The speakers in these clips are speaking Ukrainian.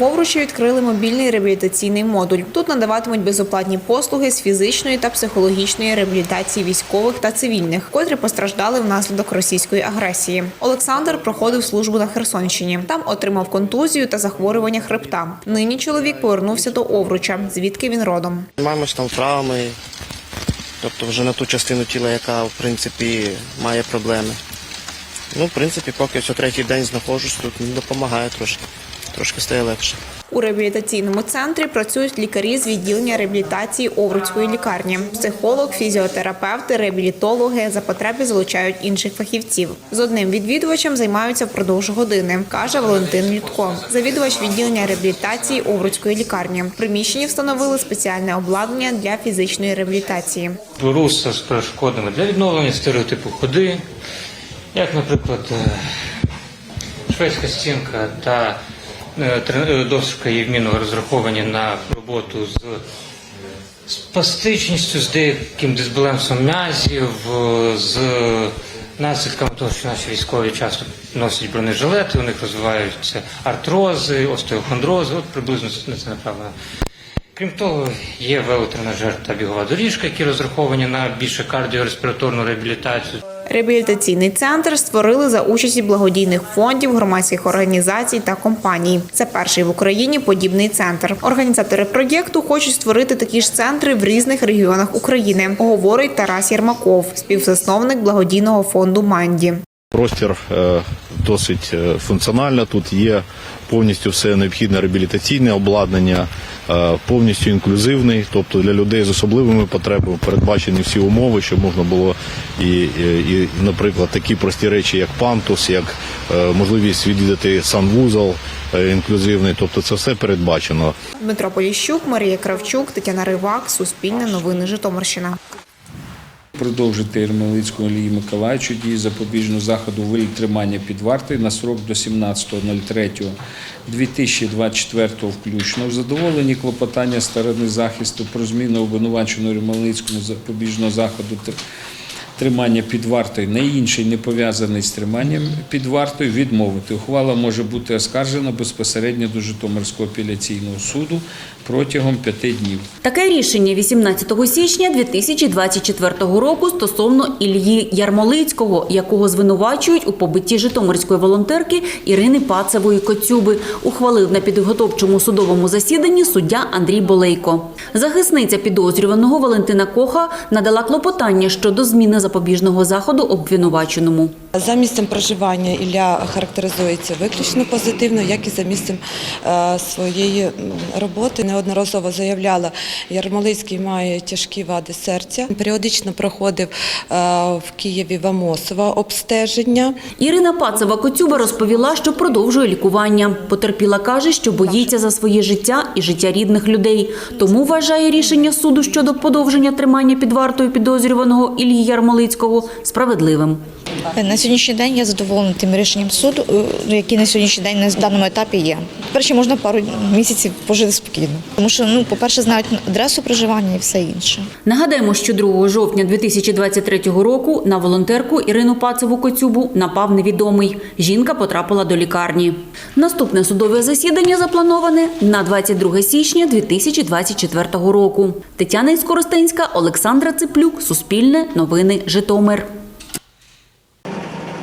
В відкрили мобільний реабілітаційний модуль. Тут надаватимуть безоплатні послуги з фізичної та психологічної реабілітації військових та цивільних, котрі постраждали внаслідок російської агресії. Олександр проходив службу на Херсонщині. Там отримав контузію та захворювання хребта. Нині чоловік повернувся до Овруча, звідки він родом. Маємось там травми, тобто вже на ту частину тіла, яка в принципі має проблеми. Ну, в принципі, поки о третій день знаходжусь тут, ну, допомагає трошки. Трошки стає легше. У реабілітаційному центрі працюють лікарі з відділення реабілітації Овруцької лікарні, психолог, фізіотерапевти, реабілітологи за потреби залучають інших фахівців. З одним відвідувачем займаються впродовж години, каже Валентин Людко, завідувач відділення реабілітації Овруцької лікарні. В приміщенні встановили спеціальне обладнання для фізичної реабілітації. руса з перешкодами для відновлення стереотипу ходи, як, наприклад, е, шведська стінка та е, е, є вмінно розраховані на роботу з спастичністю, з деяким дисбалансом м'язів, е, з наслідками того, що наші військові часто носять бронежилети, у них розвиваються артрози, остеохондрози, от приблизно на це направлено. Крім того, є велотренажер та бігова доріжка, які розраховані на більше кардіореспіраторну реабілітацію. Реабілітаційний центр створили за участі благодійних фондів, громадських організацій та компаній. Це перший в Україні подібний центр. Організатори проєкту хочуть створити такі ж центри в різних регіонах України, говорить Тарас Єрмаков, співзасновник благодійного фонду Манді. Простір е, досить е, функціонально. Тут є повністю все необхідне реабілітаційне обладнання, е, повністю інклюзивний, тобто для людей з особливими потребами передбачені всі умови, щоб можна було і, і, наприклад, такі прості речі, як пантус, як можливість відвідати санвузол інклюзивний, тобто це все передбачено. Дмитро Поліщук, Марія Кравчук, Тетяна Ривак, Суспільне новини Житомирщина. Продовжити Ермолицького Олії Миколаївичу дії запобіжного заходу у тримання під вартою на срок до 17.03.2024 включно. В задоволенні клопотання сторони захисту про зміну обвинуваченого Ермелицькому запобіжного заходу тримання під вартою на інший не пов'язаний з триманням під вартою відмовити. Ухвала може бути оскаржена безпосередньо до Житомирського апеляційного суду протягом п'яти днів. Таке рішення 18 січня 2024 року стосовно Ільї Ярмолицького, якого звинувачують у побитті житомирської волонтерки Ірини Пацевої Коцюби, ухвалив на підготовчому судовому засіданні суддя Андрій Болейко. Захисниця підозрюваного Валентина Коха надала клопотання щодо зміни запобіжного заходу обвинуваченому. За місцем проживання Ілля характеризується виключно позитивно, як і за місцем е, своєї роботи. Неодноразово заявляла, Ярмолицький має тяжкі вади серця. Періодично проходив е, в Києві в Амосова обстеження. Ірина Пацева Коцюба розповіла, що продовжує лікування. Потерпіла каже, що боїться за своє життя і життя рідних людей. Тому вважає рішення суду щодо подовження тримання під вартою підозрюваного Ільї Ярмолицького справедливим. На сьогоднішній день я задоволена тим рішенням суду, е, який на сьогоднішній день на даному етапі є. Тепер можна пару місяців пожити спокійно. Тому що, ну, по-перше, знають адресу проживання і все інше. Нагадаємо, що 2 жовтня 2023 року на волонтерку Ірину Пацеву Коцюбу напав невідомий. Жінка потрапила до лікарні. Наступне судове засідання заплановане на 22 січня 2024 року. Тетяна Іскоростенська, Олександра Циплюк, Суспільне, Новини, Житомир.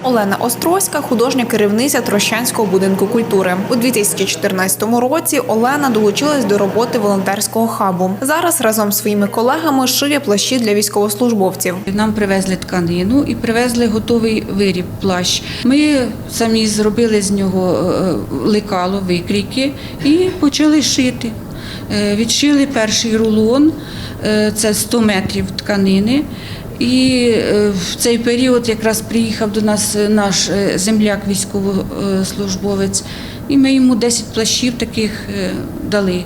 Олена Острозька, художня керівниця Трощанського будинку культури. У 2014 році Олена долучилась до роботи волонтерського хабу. Зараз разом з своїми колегами шиє плащі для військовослужбовців. Нам привезли тканину і привезли готовий виріб плащ. Ми самі зробили з нього е, лекало, викрійки і почали шити. Е, Відшили перший рулон, е, це 100 метрів тканини. І е, в цей період якраз приїхав до нас е, наш е, земляк, військовослужбовець, і ми йому 10 плащів таких дали.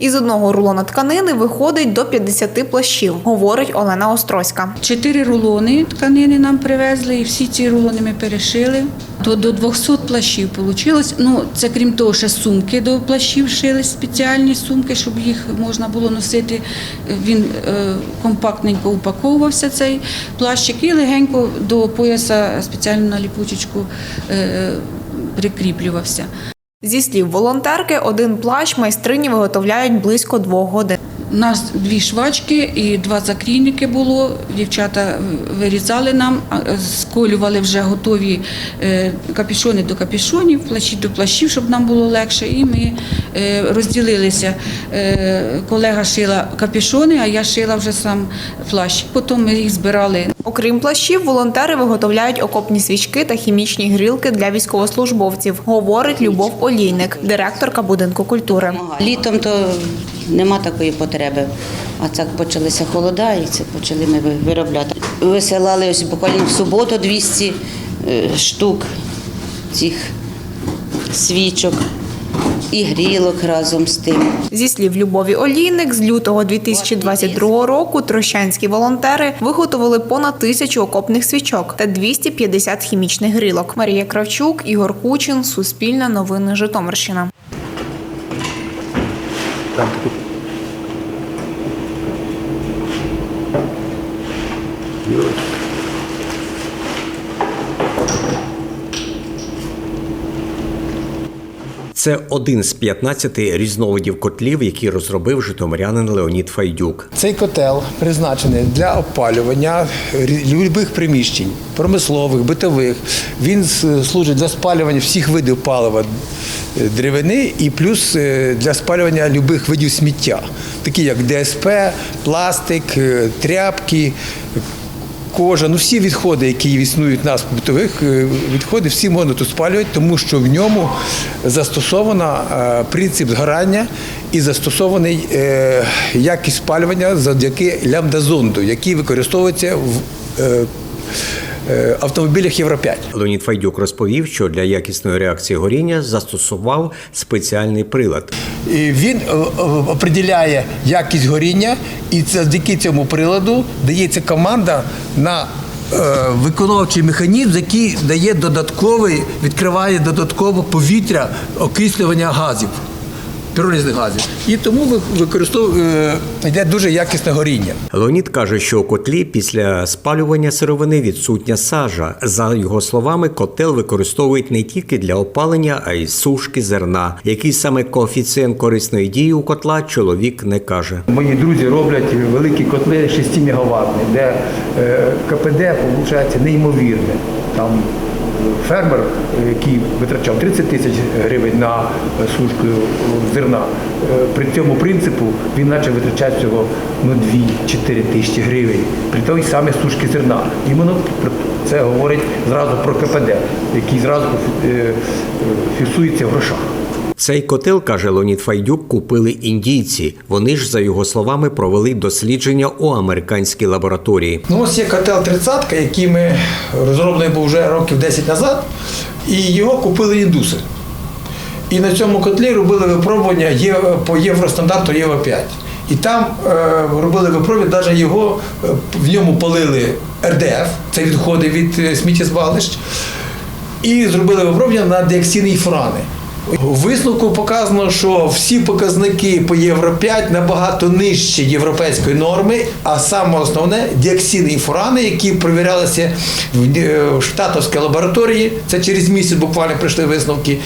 Із одного рулона тканини виходить до 50 плащів, говорить Олена Острозька. Чотири рулони тканини нам привезли, і всі ці рулони ми перешили. То до 200 плащів вийшло. Ну, це крім того, ще сумки до плащів шили, спеціальні сумки, щоб їх можна було носити. Він е, компактненько упаковувався цей плащик і легенько до пояса спеціально на ліпучечку е, прикріплювався. Зі слів волонтерки, один плащ майстрині виготовляють близько двох годин. У нас дві швачки і два закрійники було. Дівчата вирізали нам, а, сколювали вже готові е, капюшони до капюшонів, плащі до плащів, щоб нам було легше. І ми е, розділилися. Е, Колега шила капюшони, а я шила вже сам плащ. Потім ми їх збирали Окрім плащів, волонтери виготовляють окопні свічки та хімічні грілки для військовослужбовців, говорить Любов Олійник, директорка будинку культури. Літом то нема такої потреби. А так почалися холода, і це почали ми виробляти. Висилали ось буквально в суботу 200 е, штук цих свічок і грілок разом з тим. Зі слів Любові Олійник, з лютого 2022 року трощанські волонтери виготовили понад тисячу окопних свічок та 250 хімічних грілок. Марія Кравчук, Ігор Кучин, Суспільне новини Житомирщина. Це один з 15 різновидів котлів, які розробив житомирянин Леонід Файдюк. Цей котел призначений для опалювання будь-яких приміщень, промислових, битових. Він служить для спалювання всіх видів палива е, деревини і плюс е, для спалювання будь-яких видів сміття, такі як ДСП, пластик, е, тряпки. Кожа, ну всі відходи, які існують у нас битових е, відходи, всі можна тут спалювати, тому що в ньому застосовано е, принцип згорання і застосований е, якість спалювання завдяки лямбдазонду, який використовується в автомобілях Євро 5. Леонід Файдюк розповів, що для якісної реакції горіння застосував спеціальний прилад. І він е, е, определяє якість горіння, і це завдяки цьому приладу дається команда на е, виконавчий механізм, який дає додатковий, відкриває додаткове повітря окислювання газів. Піролізних газів. І тому ви- використовує е, йде дуже якісне горіння. Леонід каже, що у котлі після спалювання сировини відсутня сажа. За його словами, котел використовують не тільки для опалення, а й сушки зерна. Який саме коефіцієнт корисної дії у котла чоловік не каже. Мої друзі роблять великі котли 6 МВт, де е, КПД виходить неймовірне. Там фермер, який витрачав 30 тисяч гривень на сушку зерна, е, при цьому принципу він почав витрачати всього ну, 2-4 тисячі гривень при той самій сушці зерна. Іменно про це говорить зразу про КПД, який зразу е, е, фіксується в грошах. Цей котел, каже Леонід Файдюк, купили індійці. Вони ж, за його словами, провели дослідження у американській лабораторії. Ну, ось є котел 30 який ми розроблений був вже років 10 назад, і його купили індуси. І на цьому котлі робили випробування по євростандарту Євро 5. І там е, робили випробування, навіть його е, в ньому палили РДФ, це відходи від е, сміттєзвалищ, і зробили випробування на діоксини і фурани. У висновку показано, що всі показники по Євро 5 набагато нижче європейської норми, а саме основне діоксини і фурани, які перевірялися в е, штатовській лабораторії. Це через місяць буквально прийшли висновки.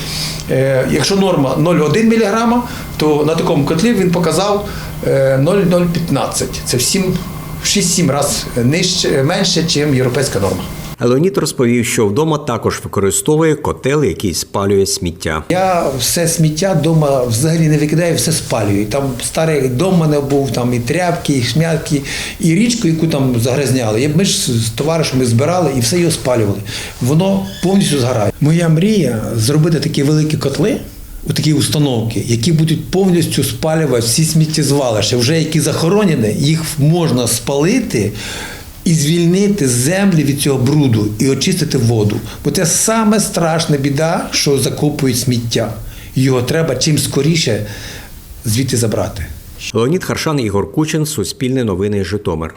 Е, Якщо норма 0,1 мг, то на такому котлі він показав е, 0,015. Це в сім- в 6-7 разів нижче, менше, ніж європейська норма. Леонід розповів, що вдома також використовує котел, який спалює сміття. Я все сміття вдома взагалі не викидаю, все спалюю. Там старий дом мене був, там і тряпки, і шмятки, і річку, яку там загрязняли. Ми ж з товаришами збирали і все його спалювали. Воно повністю згорає. Моя мрія зробити такі великі котли. У Такі установки, які будуть повністю спалювати всі сміттєзвалища, вже які захоронені, їх можна спалити і звільнити землі від цього бруду і очистити воду. Бо це саме страшна біда, що закопують сміття. Його треба чим скоріше звідти забрати. Леонід Харшан, Ігор Кучин, Суспільне новини, Житомир.